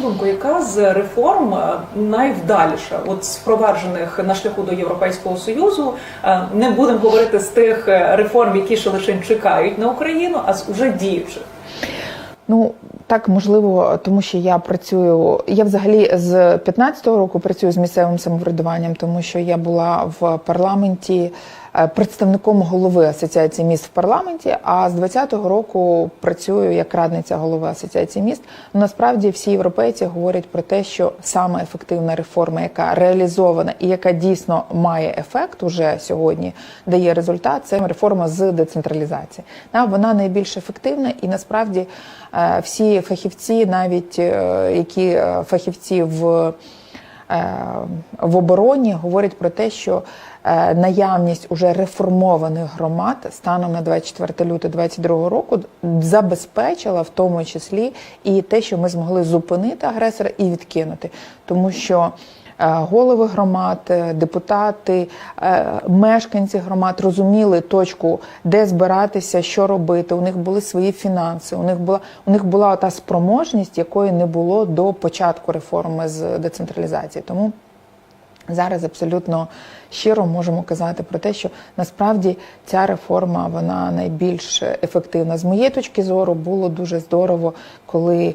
вашу думку, яка з реформ е, найвдаліша, от впроваджених на шляху до Європейського союзу? Е, Не будемо говорити з тих е, реформ, які ще лише чекають на Україну, а з уже діючих. Ну так можливо, тому що я працюю. Я взагалі з 15-го року працюю з місцевим самоврядуванням, тому що я була в парламенті представником голови асоціації міст в парламенті. А з 20-го року працюю як радниця голови асоціації міст. Ну, насправді всі європейці говорять про те, що саме ефективна реформа, яка реалізована і яка дійсно має ефект уже сьогодні, дає результат. Це реформа з децентралізації. Вона найбільш ефективна і насправді е, всі фахівці, навіть е, які е, фахівці в е, в обороні говорять про те, що е, наявність уже реформованих громад станом на 24 лютого 2022 року забезпечила в тому числі і те, що ми змогли зупинити агресора і відкинути, тому що. Е, Голови громад, е, депутати, е, мешканці громад розуміли точку, де збиратися, що робити. У них були свої фінанси. У них була у них була та спроможність, якої не було до початку реформи з децентралізації. Тому зараз абсолютно щиро можемо казати про те, що насправді ця реформа вона найбільш ефективна. З моєї точки зору було дуже здорово, коли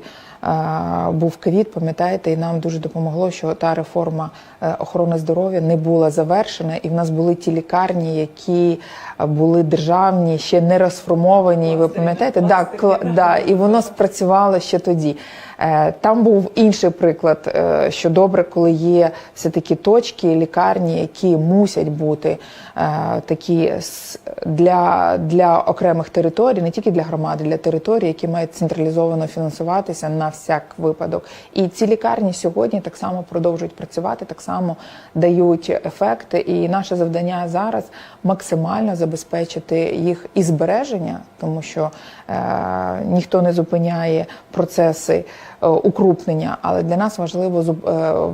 був ковід, пам'ятаєте, і нам дуже допомогло, що та реформа е, охорони здоров'я не була завершена, і в нас були ті лікарні, які були державні, ще не розформовані. Ви пам'ятаєте, да, да, і воно спрацювало ще тоді. Е, Там був інший приклад, е, що добре, коли є все таки точки, лікарні, які мусять бути такі для, для окремих територій, не тільки для громади, для територій, які мають централізовано фінансуватися на всяк випадок. І ці лікарні сьогодні так само продовжують працювати, так само дають ефекти. І наше завдання зараз максимально забезпечити їх і збереження, тому що е, ніхто не зупиняє процеси е, укрупнення, але для нас важливо е,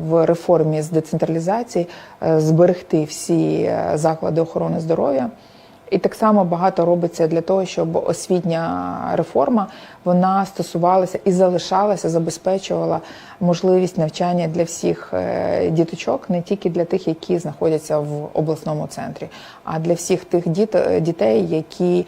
в реформі з децентралізації е, зберегти всі е, заклади охорони здоров'я. І так само багато робиться для того, щоб освітня реформа вона стосувалася і залишалася, забезпечувала можливість навчання для всіх е, діточок, не тільки для тих, які знаходяться в обласному центрі, а для всіх тих діт, дітей, які е,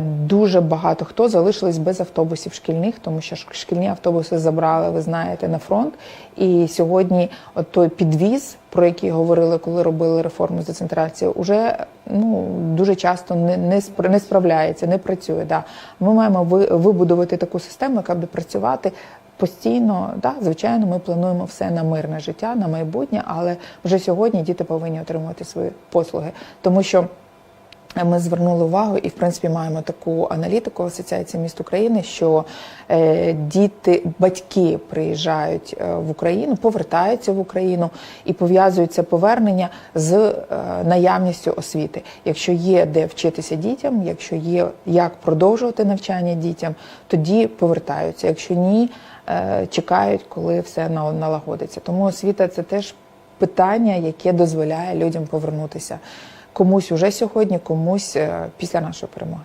дуже багато хто залишились без автобусів шкільних, тому що шкільні автобуси забрали, ви знаєте, на фронт. І сьогодні от той підвіз, про який говорили, коли робили реформу з децентрації, уже ну дуже часто не, не, спр- не справляється, не працює. Да. Ми маємо ви- вибудувати таку систему, яка буде працювати. Постійно, да, звичайно, ми плануємо все на мирне життя, на майбутнє, але вже сьогодні діти повинні отримувати свої послуги, тому що ми звернули увагу і, в принципі, маємо таку аналітику в Асоціації міст України, що е, діти, батьки приїжджають е, в Україну, повертаються в Україну і пов'язують це повернення з е, наявністю освіти. Якщо є де вчитися дітям, якщо є як продовжувати навчання дітям, тоді повертаються. Якщо ні, чекають, коли все на- налагодиться. Тому освіта це теж питання, яке дозволяє людям повернутися комусь уже сьогодні, комусь е, після нашої перемоги.